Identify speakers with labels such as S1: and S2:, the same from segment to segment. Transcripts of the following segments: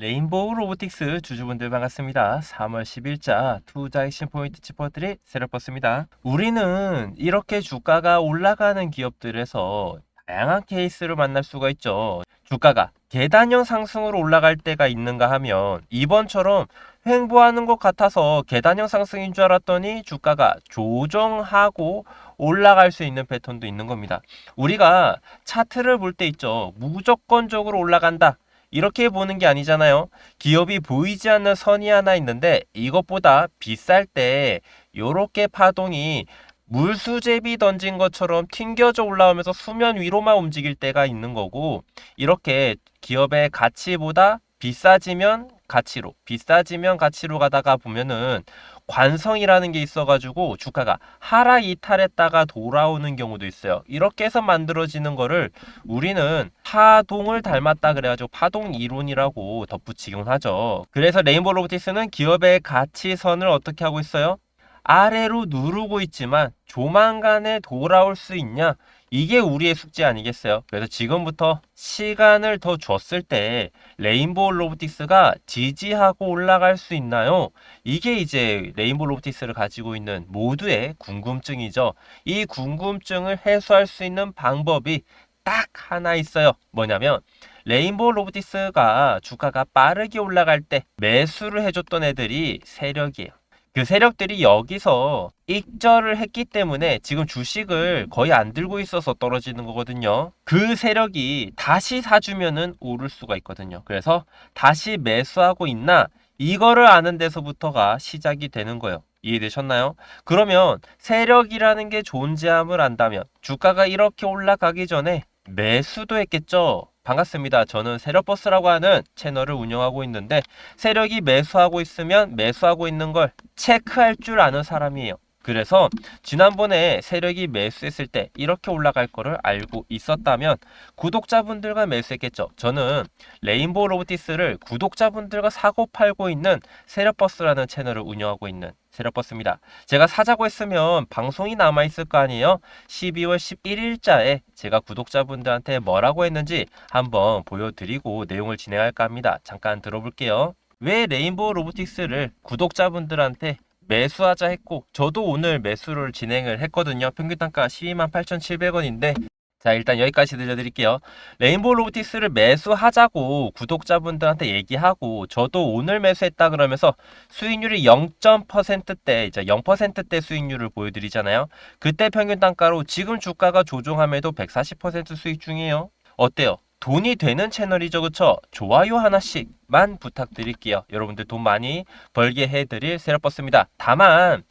S1: 레인보우 로보틱스 주주분들 반갑습니다. 3월 10일자 투자 핵심 포인트 치퍼들이 새로 뻗습니다. 우리는 이렇게 주가가 올라가는 기업들에서 다양한 케이스를 만날 수가 있죠. 주가가 계단형 상승으로 올라갈 때가 있는가 하면 이번처럼 횡보하는 것 같아서 계단형 상승인 줄 알았더니 주가가 조정하고 올라갈 수 있는 패턴도 있는 겁니다. 우리가 차트를 볼 때 있죠. 무조건적으로 올라간다. 이렇게 보는 게 아니잖아요. 기업이 보이지 않는 선이 하나 있는데 이것보다 비쌀 때 요렇게 파동이 물수제비 던진 것처럼 튕겨져 올라오면서 수면 위로만 움직일 때가 있는 거고 이렇게 기업의 가치보다 비싸지면 가치로 비싸지면 가치로 가다가 보면은 관성이라는 게 있어가지고 주가가 하락 이탈했다가 돌아오는 경우도 있어요. 이렇게 해서 만들어지는 거를 우리는 파동을 닮았다 그래가지고 파동 이론이라고 덧붙이곤 하죠. 그래서 레인보우 로보틱스는 기업의 가치선을 어떻게 하고 있어요? 아래로 누르고 있지만 조만간에 돌아올 수 있냐? 이게 우리의 숙제 아니겠어요? 그래서 지금부터 시간을 더 줬을 때 레인보우 로보틱스가 지지하고 올라갈 수 있나요? 이게 이제 레인보우 로보틱스를 가지고 있는 모두의 궁금증이죠. 이 궁금증을 해소할 수 있는 방법이 딱 하나 있어요. 뭐냐면 레인보우 로보틱스가 주가가 빠르게 올라갈 때 매수를 해줬던 애들이 세력이에요. 그 세력들이 여기서 익절을 했기 때문에 지금 주식을 거의 안 들고 있어서 떨어지는 거거든요. 그 세력이 다시 사주면은 오를 수가 있거든요. 그래서 다시 매수하고 있나 이거를 아는 데서부터가 시작이 되는 거예요. 이해되셨나요? 그러면 세력이라는 게 존재함을 안다면 주가가 이렇게 올라가기 전에 매수도 했겠죠. 반갑습니다. 저는 세력버스라고 하는 채널을 운영하고 있는데 세력이 매수하고 있으면 매수하고 있는 걸 체크할 줄 아는 사람이에요. 그래서 지난번에 세력이 매수했을 때 이렇게 올라갈 거를 알고 있었다면 구독자분들과 매수했겠죠. 저는 레인보우 로보티스를 구독자분들과 사고 팔고 있는 세력버스라는 채널을 운영하고 있는 세력버스입니다. 제가 사자고 했으면 방송이 남아있을 거 아니에요? 12월 11일자에 제가 구독자분들한테 뭐라고 했는지 한번 보여드리고 내용을 진행할까 합니다. 잠깐 들어볼게요. 왜 레인보우 로보틱스를 구독자분들한테 매수하자 했고 저도 오늘 매수를 진행을 했거든요. 평균 단가 12만 8,700원인데 자 일단 여기까지 들려드릴게요. 레인보우 로보틱스를 매수하자고 구독자분들한테 얘기하고 저도 오늘 매수했다 그러면서 수익률이 0.%대 이제 0%대 수익률을 보여드리잖아요. 그때 평균 단가로 지금 주가가 조종함에도 140% 수익 중이에요. 어때요? 돈이 되는 채널이죠, 그쵸? 좋아요 하나씩만 부탁드릴게요. 여러분들 돈 많이 벌게 해드릴 세력버스입니다. 다만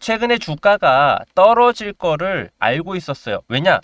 S1: 최근에 주가가 떨어질 거를 알고 있었어요. 왜냐?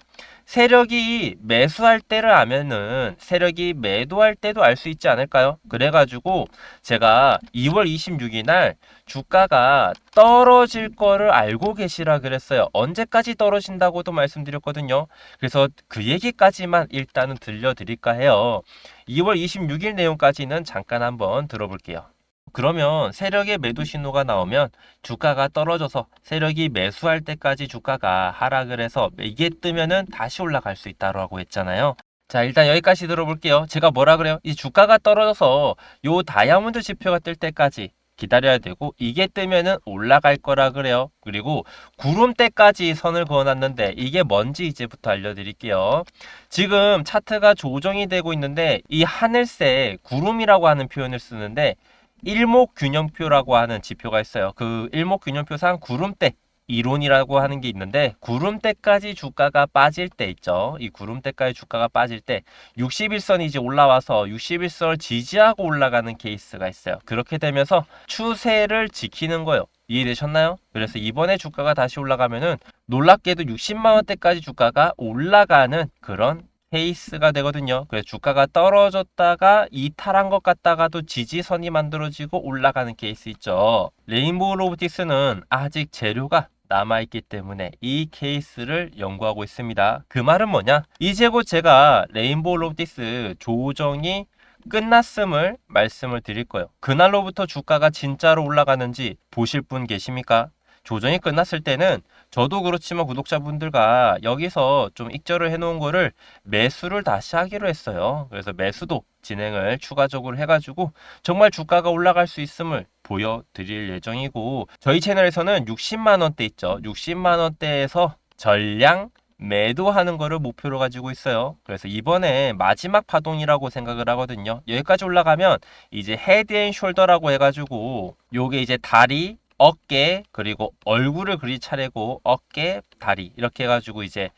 S1: 세력이 매수할 때를 알면은 세력이 매도할 때도 알 수 있지 않을까요? 그래가지고 제가 2월 26일 날 주가가 떨어질 거를 알고 계시라 그랬어요. 언제까지 떨어진다고도 말씀드렸거든요. 그래서 그 얘기까지만 일단은 들려드릴까 해요. 2월 26일 내용까지는 잠깐 한번 들어볼게요. 그러면 세력의 매도 신호가 나오면 주가가 떨어져서 세력이 매수할 때까지 주가가 하락을 해서 이게 뜨면은 다시 올라갈 수 있다고 했잖아요. 자, 일단 여기까지 들어볼게요. 제가 뭐라 그래요? 이 주가가 떨어져서 요 다이아몬드 지표가 뜰 때까지 기다려야 되고 이게 뜨면은 올라갈 거라 그래요. 그리고 구름대까지 선을 그어놨는데 이게 뭔지 이제부터 알려드릴게요. 지금 차트가 조정이 되고 있는데 이 하늘색 구름이라고 하는 표현을 쓰는데 일목균형표라고 하는 지표가 있어요. 그 일목균형표상 구름대 이론이라고 하는 게 있는데 구름대까지 주가가 빠질 때 있죠. 이 구름대까지 주가가 빠질 때 61선이 이제 올라와서 61선을 지지하고 올라가는 케이스가 있어요. 그렇게 되면서 추세를 지키는 거예요. 이해되셨나요? 그래서 이번에 주가가 다시 올라가면은 놀랍게도 60만 원대까지 주가가 올라가는 그런 케이스가 되거든요. 그래서 주가가 떨어졌다가 이탈한 것 같다가도 지지선이 만들어지고 올라가는 케이스 있죠. 레인보우 로보틱스는 아직 재료가 남아있기 때문에 이 케이스를 연구하고 있습니다. 그 말은 뭐냐? 이제 곧 제가 레인보우 로보틱스 조정이 끝났음을 말씀을 드릴 거예요. 그날로부터 주가가 진짜로 올라가는지 보실 분 계십니까? 조정이 끝났을 때는 저도 그렇지만 구독자분들과 여기서 좀 익절을 해놓은 거를 매수를 다시 하기로 했어요. 그래서 매수도 진행을 추가적으로 해가지고 정말 주가가 올라갈 수 있음을 보여드릴 예정이고 저희 채널에서는 60만 원대 있죠. 60만 원대에서 전량 매도하는 거를 목표로 가지고 있어요. 그래서 이번에 마지막 파동이라고 생각을 하거든요. 여기까지 올라가면 이제 헤드 앤 숄더라고 해가지고 요게 이제 다리, 어깨 그리고 얼굴을 그릴 차례고 어깨, 다리 이렇게 해가지고 이제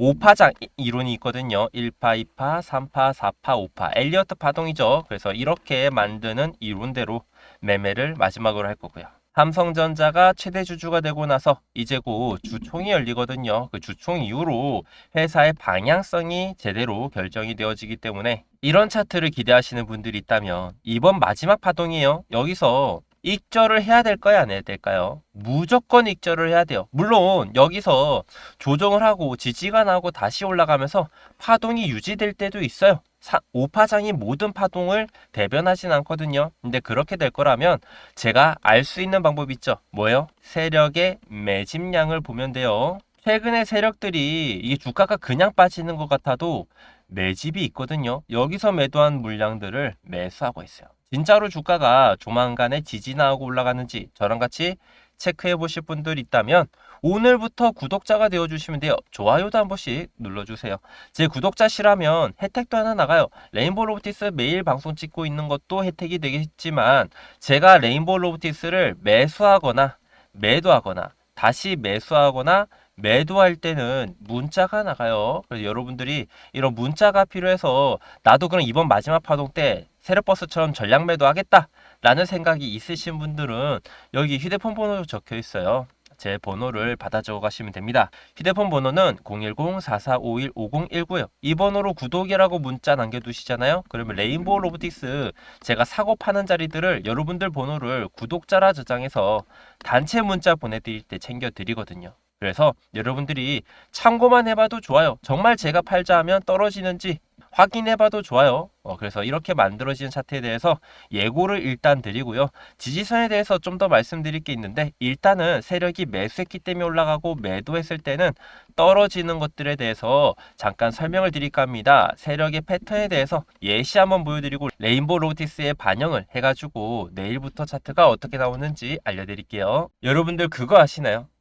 S1: 5파장 이론이 있거든요. 1파, 2파, 3파, 4파, 5파. 엘리어트 파동이죠. 그래서 이렇게 만드는 이론대로 매매를 마지막으로 할 거고요. 삼성전자가 최대 주주가 되고 나서 이제 곧 주총이 열리거든요. 그 주총 이후로 회사의 방향성이 제대로 결정이 되어지기 때문에 이런 차트를 기대하시는 분들이 있다면 이번 마지막 파동이에요. 여기서 익절을 해야 될까요? 안 해야 될까요? 무조건 익절을 해야 돼요. 물론 여기서 조정을 하고 지지가 나고 다시 올라가면서 파동이 유지될 때도 있어요. 5파장이 모든 파동을 대변하진 않거든요. 근데 그렇게 될 거라면 제가 알 수 있는 방법이 있죠. 뭐예요? 세력의 매집량을 보면 돼요. 최근의 세력들이 이게 주가가 그냥 빠지는 것 같아도 매집이 있거든요. 여기서 매도한 물량들을 매수하고 있어요. 진짜로 주가가 조만간에 지지 나오고 올라가는지 저랑 같이 체크해 보실 분들 있다면 오늘부터 구독자가 되어 주시면 돼요. 좋아요도 한 번씩 눌러 주세요. 제 구독자시라면 혜택도 하나 나가요. 레인보우 로보티스 매일 방송 찍고 있는 것도 혜택이 되겠지만 제가 레인보우 로보티스를 매수하거나 매도하거나 다시 매수하거나 매도할 때는 문자가 나가요. 그래서 여러분들이 이런 문자가 필요해서 나도 그럼 이번 마지막 파동 때 세력버스처럼 전량 매도하겠다 라는 생각이 있으신 분들은 여기 휴대폰 번호 적혀 있어요. 제 번호를 받아 적어 가시면 됩니다. 휴대폰 번호는 010-4451-5019요. 이 번호로 구독이라고 문자 남겨두시잖아요. 그러면 레인보우 로보틱스 제가 사고 파는 자리들을 여러분들 번호를 구독자라 저장해서 단체 문자 보내드릴 때 챙겨드리거든요. 그래서 여러분들이 참고만 해봐도 좋아요. 정말 제가 팔자 하면 떨어지는지 확인해봐도 좋아요. 어, 그래서 이렇게 만들어진 차트에 대해서 예고를 일단 드리고요. 지지선에 대해서 좀 더 말씀드릴 게 있는데 일단은 세력이 매수했기 때문에 올라가고 매도했을 때는 떨어지는 것들에 대해서 잠깐 설명을 드릴까 합니다. 세력의 패턴에 대해서 예시 한번 보여드리고 레인보우 로보틱스의 반영을 해가지고 내일부터 차트가 어떻게 나오는지 알려드릴게요. 여러분들 그거 아시나요?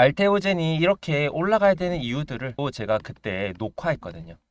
S1: 알테오젠이 이렇게 올라가야 되는 이유들을 또 제가 그때 녹화했거든요.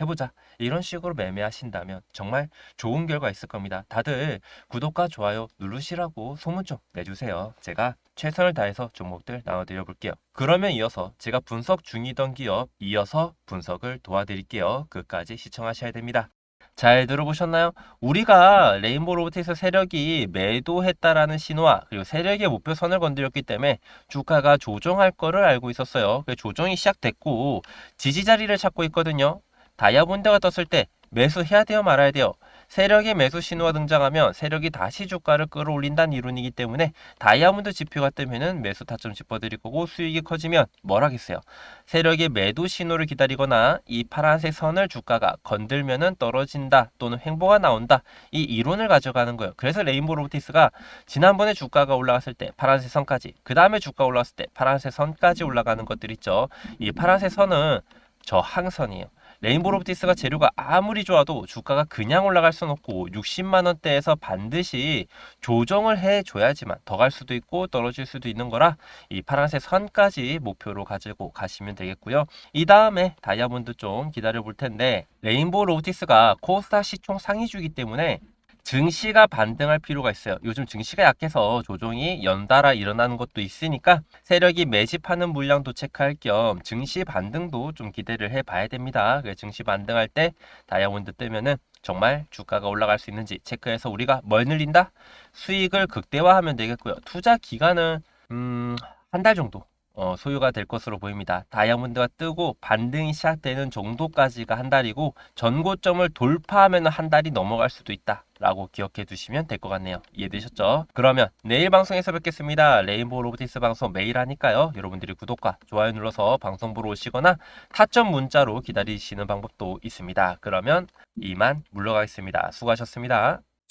S1: 해보자. 이런 식으로 매매하신다면 정말 좋은 결과 있을 겁니다. 다들 구독과 좋아요 누르시라고 소문 좀 내주세요. 제가 최선을 다해서 종목들 나눠드려 볼게요. 그러면 이어서 제가 분석 중이던 기업 이어서 분석을 도와드릴게요. 끝까지 시청하셔야 됩니다. 잘 들어보셨나요? 우리가 레인보우 로보틱스 세력이 매도했다라는 신호와 그리고 세력의 목표선을 건드렸기 때문에 주가가 조정할 거를 알고 있었어요. 조정이 시작됐고 지지 자리를 찾고 있거든요. 다이아몬드가 떴을 때 매수해야 돼요, 말아야 돼요. 세력의 매수 신호가 등장하면 세력이 다시 주가를 끌어올린다는 이론이기 때문에 다이아몬드 지표가 뜨면은 매수 타점 짚어드릴 거고 수익이 커지면 뭘 하겠어요? 세력의 매도 신호를 기다리거나 이 파란색 선을 주가가 건들면은 떨어진다 또는 횡보가 나온다 이 이론을 가져가는 거예요. 그래서 레인보우 로보틱스가 지난번에 주가가 올라갔을 때 파란색 선까지 그 다음에 주가 올라갔을 때 파란색 선까지 올라가는 것들 있죠. 이 파란색 선은 저항선이에요. 레인보우 로보틱스가 재료가 아무리 좋아도 주가가 그냥 올라갈 수는 없고 60만 원대에서 반드시 조정을 해줘야지만 더 갈 수도 있고 떨어질 수도 있는 거라 이 파란색 선까지 목표로 가지고 가시면 되겠고요. 이 다음에 다이아몬드 좀 기다려 볼 텐데 레인보우 로보틱스가 코스닥 시총 상위주기 때문에 증시가 반등할 필요가 있어요. 요즘 증시가 약해서 조정이 연달아 일어나는 것도 있으니까 세력이 매집하는 물량도 체크할 겸 증시 반등도 좀 기대를 해봐야 됩니다. 그래서 증시 반등할 때 다이아몬드 뜨면은 정말 주가가 올라갈 수 있는지 체크해서 우리가 뭘 늘린다? 수익을 극대화하면 되겠고요. 투자 기간은 음, 한 달 정도 어, 소요가 될 것으로 보입니다. 다이아몬드가 뜨고 반등이 시작되는 정도까지가 한 달이고 전고점을 돌파하면 한 달이 넘어갈 수도 있다. 라고 기억해 두시면 될 것 같네요. 이해되셨죠? 그러면 내일 방송에서 뵙겠습니다. 레인보우 로보틱스 방송 매일 하니까요. 여러분들이 구독과 좋아요 눌러서 방송 보러 오시거나 타점 문자로 기다리시는 방법도 있습니다. 그러면 이만 물러가겠습니다. 수고하셨습니다.